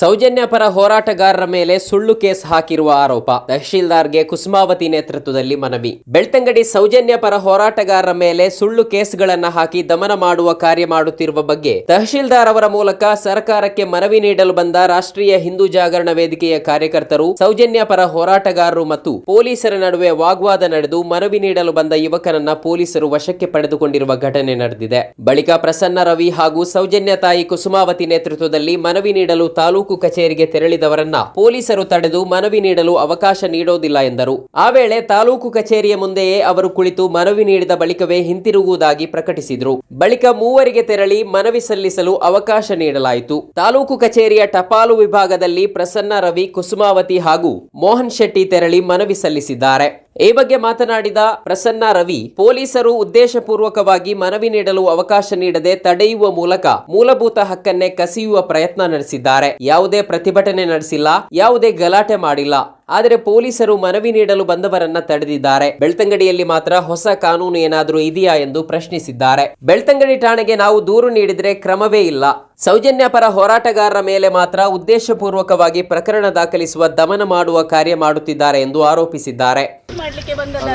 ಸೌಜನ್ಯ ಪರ ಹೋರಾಟಗಾರರ ಮೇಲೆ ಸುಳ್ಳು ಕೇಸ್ ಹಾಕಿರುವ ಆರೋಪ. ತಹಶೀಲ್ದಾರ್ಗೆ ಕುಸುಮಾವತಿ ನೇತೃತ್ವದಲ್ಲಿ ಮನವಿ. ಬೆಳ್ತಂಗಡಿ ಸೌಜನ್ಯ ಪರ ಹೋರಾಟಗಾರರ ಮೇಲೆ ಸುಳ್ಳು ಕೇಸ್ಗಳನ್ನು ಹಾಕಿ ದಮನ ಮಾಡುವ ಕಾರ್ಯ ಮಾಡುತ್ತಿರುವ ಬಗ್ಗೆ ತಹಶೀಲ್ದಾರ್ ಅವರ ಮೂಲಕ ಸರ್ಕಾರಕ್ಕೆ ಮನವಿ ನೀಡಲು ಬಂದ ರಾಷ್ಟ್ರೀಯ ಹಿಂದೂ ಜಾಗರಣ ವೇದಿಕೆಯ ಕಾರ್ಯಕರ್ತರು ಸೌಜನ್ಯ ಪರ ಹೋರಾಟಗಾರರು ಮತ್ತು ಪೊಲೀಸರ ನಡುವೆ ವಾಗ್ವಾದ ನಡೆದು ಮನವಿ ನೀಡಲು ಬಂದ ಯುವಕನನ್ನ ಪೊಲೀಸರು ವಶಕ್ಕೆ ಪಡೆದುಕೊಂಡಿರುವ ಘಟನೆ ನಡೆದಿದೆ. ಬಳಿಕ ಪ್ರಸನ್ನ ರವಿ ಹಾಗೂ ಸೌಜನ್ಯ ತಾಯಿ ಕುಸುಮಾವತಿ ನೇತೃತ್ವದಲ್ಲಿ ಮನವಿ ನೀಡಲು ತಾಲೂಕು ಕಚೇರಿಗೆ ತೆರಳಿದವರನ್ನ ಪೊಲೀಸರು ತಡೆದು ಮನವಿ ನೀಡಲು ಅವಕಾಶ ನೀಡೋದಿಲ್ಲ ಎಂದರು. ಆ ವೇಳೆ ತಾಲೂಕು ಕಚೇರಿಯ ಮುಂದೆಯೇ ಅವರು ಕುಳಿತು ಮನವಿ ನೀಡಿದ ಬಳಿಕವೇ ಹಿಂತಿರುಗುವುದಾಗಿ ಪ್ರಕಟಿಸಿದ್ರು. ಬಳಿಕ ಮೂವರಿಗೆ ತೆರಳಿ ಮನವಿ ಸಲ್ಲಿಸಲು ಅವಕಾಶ ನೀಡಲಾಯಿತು. ತಾಲೂಕು ಕಚೇರಿಯ ಟಪಾಲು ವಿಭಾಗದಲ್ಲಿ ಪ್ರಸನ್ನ ರವಿ ಕುಸುಮಾವತಿ ಹಾಗೂ ಮೋಹನ್ ಶೆಟ್ಟಿ ತೆರಳಿ ಮನವಿ ಸಲ್ಲಿಸಿದ್ದಾರೆ. ಈ ಬಗ್ಗೆ ಮಾತನಾಡಿದ ಪ್ರಸನ್ನ ರವಿ, ಪೊಲೀಸರು ಉದ್ದೇಶಪೂರ್ವಕವಾಗಿ ಮನವಿ ನೀಡಲು ಅವಕಾಶ ನೀಡದೆ ತಡೆಯುವ ಮೂಲಕ ಮೂಲಭೂತ ಹಕ್ಕನ್ನೇ ಕಸಿಯುವ ಪ್ರಯತ್ನ ನಡೆಸಿದ್ದಾರೆ. ಯಾವುದೇ ಪ್ರತಿಭಟನೆ ನಡೆಸಿಲ್ಲ, ಯಾವುದೇ ಗಲಾಟೆ ಮಾಡಿಲ್ಲ. ಆದರೆ ಪೊಲೀಸರು ಮನವಿ ನೀಡಲು ಬಂದವರನ್ನ ತಡೆದಿದ್ದಾರೆ. ಬೆಳ್ತಂಗಡಿಯಲ್ಲಿ ಮಾತ್ರ ಹೊಸ ಕಾನೂನು ಏನಾದರೂ ಇದೆಯಾ ಎಂದು ಪ್ರಶ್ನಿಸಿದ್ದಾರೆ. ಬೆಳ್ತಂಗಡಿ ಠಾಣೆಗೆ ನಾವು ದೂರು ನೀಡಿದರೆ ಕ್ರಮವೇ ಇಲ್ಲ. ಸೌಜನ್ಯ ಪರ ಹೋರಾಟಗಾರರ ಮೇಲೆ ಮಾತ್ರ ಉದ್ದೇಶಪೂರ್ವಕವಾಗಿ ಪ್ರಕರಣ ದಾಖಲಿಸುವ ದಮನ ಮಾಡುವ ಕಾರ್ಯ ಮಾಡುತ್ತಿದ್ದಾರೆ ಎಂದು ಆರೋಪಿಸಿದ್ದಾರೆ. ಮಾಡ್ಲಿಕ್ಕೆ ಬಂದಲ್ಲ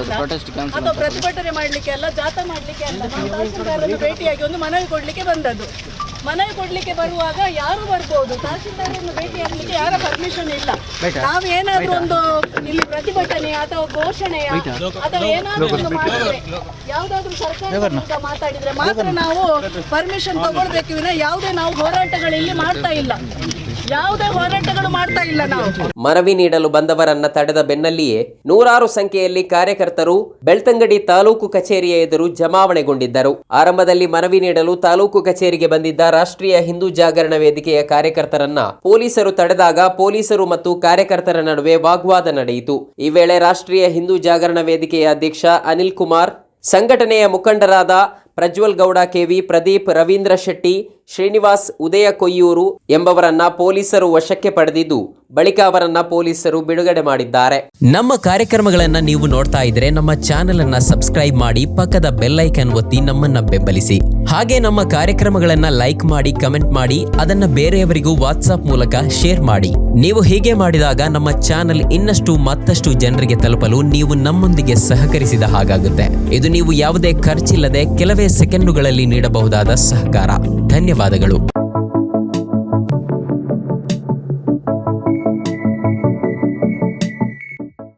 ಅಥವಾ ಪ್ರತಿಭಟನೆ ಮಾಡ್ಲಿಕ್ಕೆ ಅಲ್ಲ ಜಾಥಾ ಮಾಡ್ಲಿಕ್ಕೆ ಅಲ್ಲ? ನಾವು ತಹಸೀಲ್ದಾರನ್ನು ಭೇಟಿಯಾಗಿ ಒಂದು ಮನವಿ ಕೊಡ್ಲಿಕ್ಕೆ ಬಂದದ್ದು. ಮನವಿ ಕೊಡ್ಲಿಕ್ಕೆ ಬರುವಾಗ ಯಾರು ಬರ್ಬೋದು? ತಹಸೀಲ್ದಾರನ್ನು ಆಗ್ಲಿಕ್ಕೆ ಯಾರ ಪರ್ಮಿಷನ್ ಇಲ್ಲ? ನಾವು ಏನಾದ್ರೂ ಒಂದು ಇಲ್ಲಿ ಪ್ರತಿಭಟನೆ ಅಥವಾ ಘೋಷಣೆಯ ಅಥವಾ ಏನಾದ್ರೂ ಒಂದು ಮಾಡಿದ್ರೆ ಯಾವ್ದಾದ್ರು ಸರ್ಕಾರ ಮಾತಾಡಿದ್ರೆ ಮಾತ್ರ ನಾವು ಪರ್ಮಿಷನ್ ತಗೊಳ್ಬೇಕು ವಿನ ಯಾವುದೇ ನಾವು ಹೋರಾಟಗಳು ಇಲ್ಲಿ ಮಾಡ್ತಾ ಇಲ್ಲ. ಯಾವುದೇ ಹೋರಾಟಗಳು ಮಾಡ್ತಾ ಇಲ್ಲ ನಾವು. ಮನವಿ ನೀಡಲು ಬಂದವರನ್ನ ತಡೆದ ಬೆನ್ನಲ್ಲಿಯೇ ನೂರಾರು ಸಂಖ್ಯೆಯಲ್ಲಿ ಕಾರ್ಯಕರ್ತರು ಬೆಳ್ತಂಗಡಿ ತಾಲೂಕು ಕಚೇರಿಯ ಎದುರು ಜಮಾವಣೆಗೊಂಡಿದ್ದರು. ಆರಂಭದಲ್ಲಿ ಮನವಿ ನೀಡಲು ತಾಲೂಕು ಕಚೇರಿಗೆ ಬಂದಿದ್ದ ರಾಷ್ಟ್ರೀಯ ಹಿಂದೂ ಜಾಗರಣ ವೇದಿಕೆಯ ಕಾರ್ಯಕರ್ತರನ್ನ ಪೊಲೀಸರು ತಡೆದಾಗ ಪೊಲೀಸರು ಮತ್ತು ಕಾರ್ಯಕರ್ತರ ನಡುವೆ ವಾಗ್ವಾದ ನಡೆಯಿತು. ಈ ವೇಳೆ ರಾಷ್ಟ್ರೀಯ ಹಿಂದೂ ಜಾಗರಣ ವೇದಿಕೆಯ ಅಧ್ಯಕ್ಷ ಅನಿಲ್ ಕುಮಾರ್, ಸಂಘಟನೆಯ ಮುಖಂಡರಾದ ಪ್ರಜ್ವಲ್ ಗೌಡ ಕೆವಿ ಪ್ರದೀಪ್, ರವೀಂದ್ರ ಶೆಟ್ಟಿ ಶ್ರೀನಿವಾಸ್ ಉದಯ ಕೊಯ್ಯೂರು ಎಂಬವರನ್ನ ಪೊಲೀಸರು ವಶಕ್ಕೆ ಪಡೆದಿದ್ದು, ಬಳಿಕ ಅವರನ್ನ ಪೊಲೀಸರು ಬಿಡುಗಡೆ ಮಾಡಿದ್ದಾರೆ. ನಮ್ಮ ಕಾರ್ಯಕ್ರಮಗಳನ್ನ ನೀವು ನೋಡ್ತಾ ಇದ್ರೆ ನಮ್ಮ ಚಾನೆಲ್ ಅನ್ನ ಸಬ್ಸ್ಕ್ರೈಬ್ ಮಾಡಿ ಪಕ್ಕದ ಬೆಲ್ ಐಕನ್ ಒತ್ತಿ ನಮ್ಮನ್ನ ಬೆಂಬಲಿಸಿ. ಹಾಗೆ ನಮ್ಮ ಕಾರ್ಯಕ್ರಮಗಳನ್ನ ಲೈಕ್ ಮಾಡಿ, ಕಮೆಂಟ್ ಮಾಡಿ, ಅದನ್ನ ಬೇರೆಯವರಿಗೂ ವಾಟ್ಸ್ಆಪ್ ಮೂಲಕ ಶೇರ್ ಮಾಡಿ. ನೀವು ಹೀಗೆ ಮಾಡಿದಾಗ ನಮ್ಮ ಚಾನೆಲ್ ಇನ್ನಷ್ಟು ಮತ್ತಷ್ಟು ಜನರಿಗೆ ತಲುಪಲು ನೀವು ನಮ್ಮೊಂದಿಗೆ ಸಹಕರಿಸಿದ ಹಾಗಾಗುತ್ತೆ. ಇದು ನೀವು ಯಾವುದೇ ಖರ್ಚಿಲ್ಲದೆ ಕೆಲವೇ ಸೆಕೆಂಡುಗಳಲ್ಲಿ ನೀಡಬಹುದಾದ ಸಹಕಾರ. ಧನ್ಯವಾದಗಳು.